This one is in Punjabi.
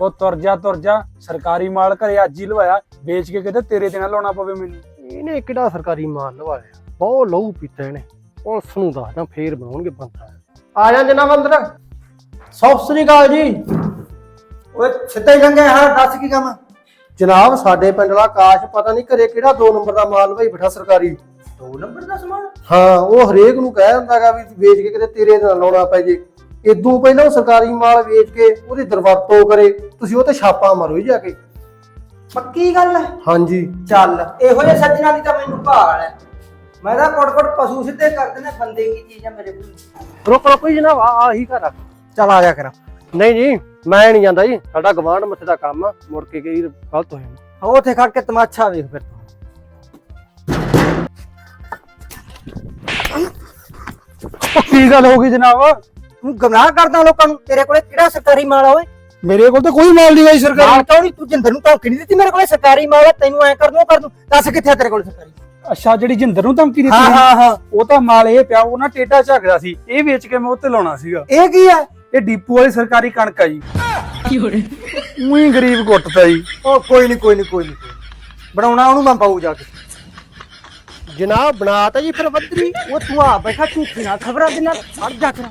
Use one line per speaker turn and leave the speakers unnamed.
ਉਹ ਤੁਰ ਜਾ ਤੁਰ ਜਾ। ਸਰਕਾਰੀ ਮਾਲ ਘਰੇ ਅੱਜ ਹੀ ਲਵਾਇਆ। ਵੇਚ ਕੇ ਕਿਤੇ ਤੇਰੇ ਤੇ ਨਾ ਲਾਉਣਾ ਪਵੇ ਮੈਨੂੰ।
ਇਹਨੇ ਕਿਹੜਾ ਸਰਕਾਰੀ ਮਾਲ ਲਵਾਇਆ? ਬਹੁਤ ਲਹੂ ਪੀਤਾ ਇਹਨੇ। ਪੁਲਿਸ ਨੂੰ ਦੱਸਦਾ ਫੇਰ ਬਣਾਉਣਗੇ ਬੰਦਾ। ਆ ਜਾ ਜਨਾਬ ਅੰਦਰ। ਸਤਿ ਸ੍ਰੀ ਅਕਾਲ ਜੀ।
ਓਏ ਸਿੱਧਾ ਹੀ ਲੰਘਿਆ ਹਾਂ ਦੱਸ ਕੀ ਕੰਮ?
ਜਨਾਬ ਸਾਡੇ ਪਿੰਡ ਦਾ ਆਕਾਸ਼ ਪਤਾ ਨਹੀਂ ਘਰੇ ਕਿਹੜਾ 2 ਨੰਬਰ ਦਾ ਮਾਲ ਭਾਈ ਬਿਠਾ ਸਰਕਾਰੀ।
ਦੋ ਨੰਬਰ ਦਾ ਸਮਾਨ?
ਹਾਂ ਉਹ ਹਰੇਕ ਨੂੰ ਕਹਿ ਦਿੰਦਾਗਾ ਵੀ ਵੇਚ ਕੇ ਕਿਤੇ ਤੇਰੇ ਨਾਲ ਲਾਉਣਾ ਪੈ ਜੇ। ਇਦੋਂ ਪਹਿਲਾਂ ਉਹ ਸਰਕਾਰੀ ਮਾਲ ਵੇਚ ਕੇ ਉਹਦੀ ਦਰਵਰਤੋਂ ਕਰੇ ਤੁਸੀਂ ਉਹ ਤੇ ਛਾਪਾ ਮਾਰੋ ਹੀ ਜਾ ਕੇ।
ਪੱਕੀ ਗੱਲ ਹੈ?
ਹਾਂਜੀ।
ਚੱਲ ਇਹੋ ਜਿਹੇ ਸੱਜਣਾ ਦੀ ਤਾਂ ਮੈਨੂੰ ਭਾਲ ਹੈ ਮੈਂ ਤਾਂ ਕੋਟ-ਕੋਟ ਪਸ਼ੂ ਸਿੱਧੇ ਕਰ ਦਿੰਦੇ ਬੰਦੇ ਕੀ ਚੀਜ਼ ਹੈ ਮੇਰੇ ਕੋਲ।
ਰੁਕ ਰੁਕ ਜੀ ਜਨਾਬ ਆ ਆਹੀ ਘਰ ਆ।
ਚੱਲ ਆ ਜਾ ਕਰ
ਨਹੀਂ ਜੀ ਮੈਂ ਨਹੀਂ ਜਾਂਦਾ ਜੀ ਸਾਡਾ ਗਵਾਂਢ ਮੱਥੇ ਦਾ ਕੰਮ ਆ ਮੁੜ ਕੇ ਕਈ ਗਲਤ ਹੋ ਜਾਂਦਾ।
ਉੱਥੇ ਖੜ ਕੇ ਤਮਾਸ਼ਾ ਵੇਖ ਫਿਰ ਤੂੰ।
ਉਹ ਕੀ ਗੱਲ ਹੋ ਗਈ ਜਨਾਬ?
ਤੂੰ ਗਮਰਾਹ ਕਰਦਾ ਲੋਕਾਂ ਨੂੰ? ਤੇਰੇ ਕੋਲੇ ਕਿਹੜਾ ਸਰਕਾਰੀ ਮਾਲ ਆ ਓਏ?
ਮੇਰੇ ਕੋਲ ਤਾਂ ਕੋਈ ਮਾਲ ਨਹੀਂ ਗਈ ਸਰਕਾਰੀ।
ਮਾਲ ਤਾਂ ਨਹੀਂ? ਤੂੰ ਜਿੰਦਰ ਨੂੰ ਧਮਕੀ ਨਹੀਂ ਦਿੱਤੀ ਮੇਰੇ ਕੋਲੇ? ਸਰਕਾਰੀ ਮਾਲ ਆ ਤੈਨੂੰ ਐ ਕਰ ਦੂੰ ਕਰ ਦੂੰ ਦੱਸ ਕਿੱਥੇ ਆ ਤੇਰੇ ਕੋਲ ਸਰਕਾਰੀ?
ਅੱਛਾ ਜਿਹੜੀ ਜਿੰਦਰ ਨੂੰ ਧਮਕੀ ਦਿੱਤੀ
ਹਾਂ ਹਾਂ ਹਾਂ।
ਉਹ ਤਾਂ ਮਾਲ ਇਹ ਪਿਆ ਉਹ ਨਾ ਟੇਡਾ ਝਾਕਦਾ ਸੀ। ਇਹ ਵੇਚ ਕੇ ਮੈਂ ਉੱਤੇ ਲਾਉਣਾ ਸੀਗਾ।
ਇਹ ਕੀ ਹੈ
ਇਹ ਡੀਪੂ ਵਾਲੀ ਸਰਕਾਰੀ ਕਣਕ ਆ ਜੀ। ਉਹੀ ਗਰੀਬ ਗੁੱਟਦਾ ਜੀ।
ਉਹ ਕੋਈ ਨਹੀਂ ਕੋਈ ਨਹੀਂ ਕੋਈ ਨਹੀਂ ਬਣਾਉਣਾ ਉਹਨੂੰ ਮੈਂ ਪਾਉ ਜਾ ਕੇ।
ਜਨਾਬ ਬਣਾਤਾ ਜੀ ਫਿਰ ਬੱਦਰੀ
ਉਹ ਤੂੰ ਆ ਬੈਠਾ ਝੂਠੀ ਨਾਲ ਖਬਰਾਂ ਦੇ ਨਾਲ। ਛੱਡ ਜਾ ਕਰ